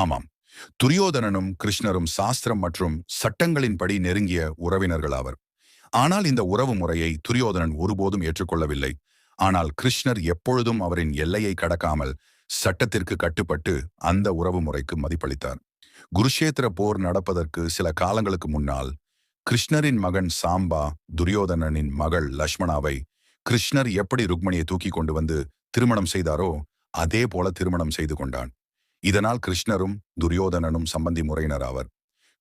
ஆமாம். துரியோதனனும் கிருஷ்ணரும் சாஸ்திரம் மற்றும் சட்டங்களின்படி நெருங்கிய உறவினர்கள் ஆவர். ஆனால் இந்த உறவு முறையை துரியோதனன் ஒருபோதும் ஏற்றுக்கொள்ளவில்லை. ஆனால் கிருஷ்ணர் எப்பொழுதும் அவரின் எல்லையை கடக்காமல் சட்டத்திற்கு கட்டுப்பட்டு அந்த உறவு முறைக்கு மதிப்பளித்தார். குருஷேத்திர போர் நடப்பதற்கு சில காலங்களுக்கு முன்னால் கிருஷ்ணரின் மகன் சாம்பா துரியோதனனின் மகள் லக்ஷ்மணாவை கிருஷ்ணர் எப்படி ருக்மணியை தூக்கி கொண்டு வந்து திருமணம் செய்தாரோ அதே போல திருமணம் செய்து கொண்டான். இதனால் கிருஷ்ணரும் துரியோதனனும் சம்பந்தி முறையினர் ஆவர்.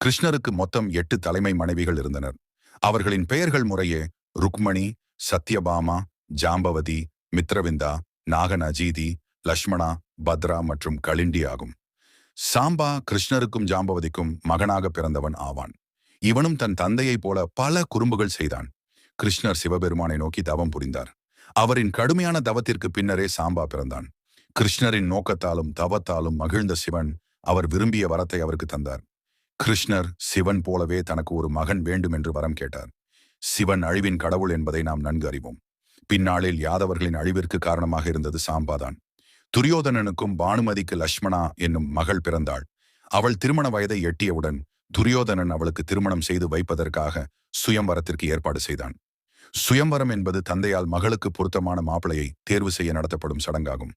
கிருஷ்ணருக்கு மொத்தம் எட்டு தலைமை மனைவிகள் இருந்தனர். அவர்களின் பெயர்கள் முறையே ருக்மணி சத்யபாமா ஜாம்பவதி மித்ரவிந்தா நாகன் அஜீதி லக்ஷ்மணா பத்ரா மற்றும் களிண்டி ஆகும். சாம்பா கிருஷ்ணருக்கும் ஜாம்பவதிக்கும் மகனாக பிறந்தவன் ஆவான். இவனும் தன் தந்தையைப் போல பல குறும்புகள் செய்தான். கிருஷ்ணர் சிவபெருமானை நோக்கி தவம் புரிந்தார். அவரின் கடுமையான தவத்திற்கு பின்னரே சாம்பா பிறந்தான். கிருஷ்ணரின் நோக்கத்தாலும் தவத்தாலும் மகிழ்ந்த சிவன் அவர் விரும்பிய வரத்தை அவருக்கு தந்தார். கிருஷ்ணர் சிவன் போலவே தனக்கு ஒரு மகன் வேண்டும் என்று வரம் கேட்டார். சிவன் அழிவின் கடவுள் என்பதை நாம் நன்கு அறிவோம். பின்னாளில் யாதவர்களின் அழிவிற்கு காரணமாக இருந்தது சாம்பாதான். துரியோதனனுக்கும் பானுமதிக்கு லக்ஷ்மணா என்னும் மகள் பிறந்தாள். அவள் திருமண வயதை எட்டியவுடன் துரியோதனன் அவளுக்கு திருமணம் செய்து வைப்பதற்காக சுயம்வரத்திற்கு ஏற்பாடு செய்தான். சுயம்வரம் என்பது தந்தையால் மகளுக்கு பொருத்தமான மாப்பிளையை தேர்வு செய்ய நடத்தப்படும் சடங்காகும்.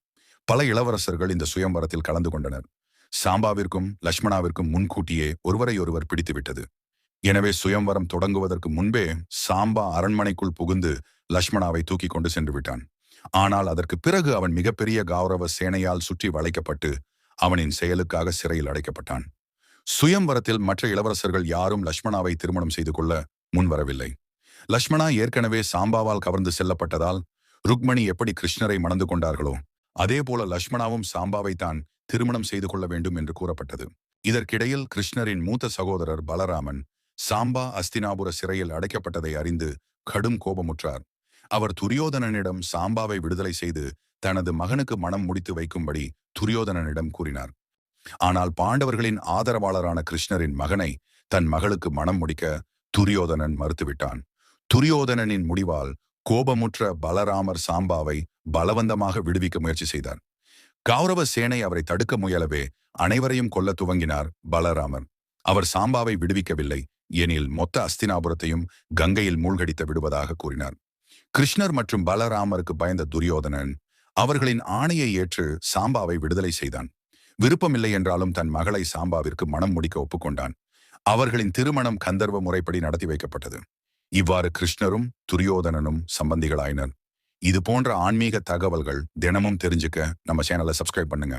பல இளவரசர்கள் இந்த சுயம்வரத்தில் கலந்து கொண்டனர். சாம்பாவிற்கும் லக்ஷ்மணாவிற்கும் முன்கூட்டியே ஒருவரை ஒருவர் பிடித்துவிட்டது. எனவே சுயம்வரம் தொடங்குவதற்கு முன்பே சாம்பா அரண்மனைக்குள் புகுந்து லக்ஷ்மணாவை தூக்கி கொண்டு சென்று விட்டான். ஆனால் அதற்கு பிறகு அவன் மிகப்பெரிய கௌரவ சேனையால் சுற்றி வளைக்கப்பட்டு அவனின் செயலுக்காக சிறையில் அடைக்கப்பட்டான். சுயம்வரத்தில் மற்ற இளவரசர்கள் யாரும் லக்ஷ்மணாவை திருமணம் செய்து கொள்ள முன்வரவில்லை. லக்ஷ்மணா ஏற்கனவே சாம்பாவால் கவர்ந்து செல்லப்பட்டதால் ருக்மணி எப்படி கிருஷ்ணரை மணந்து கொண்டார்களோ அதே போல லக்ஷ்மணாவும் சாம்பாவை தான் திருமணம் செய்து கொள்ள வேண்டும் என்று கூறப்பட்டது. இதற்கிடையில் கிருஷ்ணரின் மூத்த சகோதரர் பலராமன் சாம்பா அஸ்தினாபுர சிறையில் அடைக்கப்பட்டதை அறிந்து கடும் கோபமுற்றார். அவர் துரியோதனனிடம் சாம்பாவை விடுதலை செய்து தனது மகனுக்கு மனம் முடித்து வைக்கும்படி துரியோதனனிடம் கூறினார். ஆனால் பாண்டவர்களின் ஆதரவாளரான கிருஷ்ணரின் மகனை தன் மகளுக்கு மனம் முடிக்க துரியோதனன் மறுத்துவிட்டான். துரியோதனனின் முடிவால் கோபமுற்ற பலராமர் சாம்பாவை பலவந்தமாக விடுவிக்க முயற்சி செய்தார். கௌரவ சேனை அவரை தடுக்க முயலவே அனைவரையும் கொல்ல துவங்கினார் பலராமர். அவர் சாம்பாவை விடுவிக்கவில்லை எனில் மொத்த அஸ்தினாபுரத்தையும் கங்கையில் மூழ்கடித்து விடுவதாக கூறினார். கிருஷ்ணர் மற்றும் பலராமருக்கு பயந்த துரியோதனன் அவர்களின் ஆணையை ஏற்று சாம்பாவை விடுதலை செய்தான். விருப்பமில்லை என்றாலும் தன் மகளை சாம்பாவிற்கு மனம் முடிக்க ஒப்புக்கொண்டான். அவர்களின் திருமணம் கந்தர்வ முறைப்படி நடத்தி வைக்கப்பட்டது. இவ்வாறு கிருஷ்ணரும் துரியோதனனும் சம்பந்திகளாயினர். இது போன்ற ஆன்மீக தகவல்கள் தினமும் தெரிஞ்சுக்க நம்ம சேனலை சப்ஸ்கிரைப் பண்ணுங்க.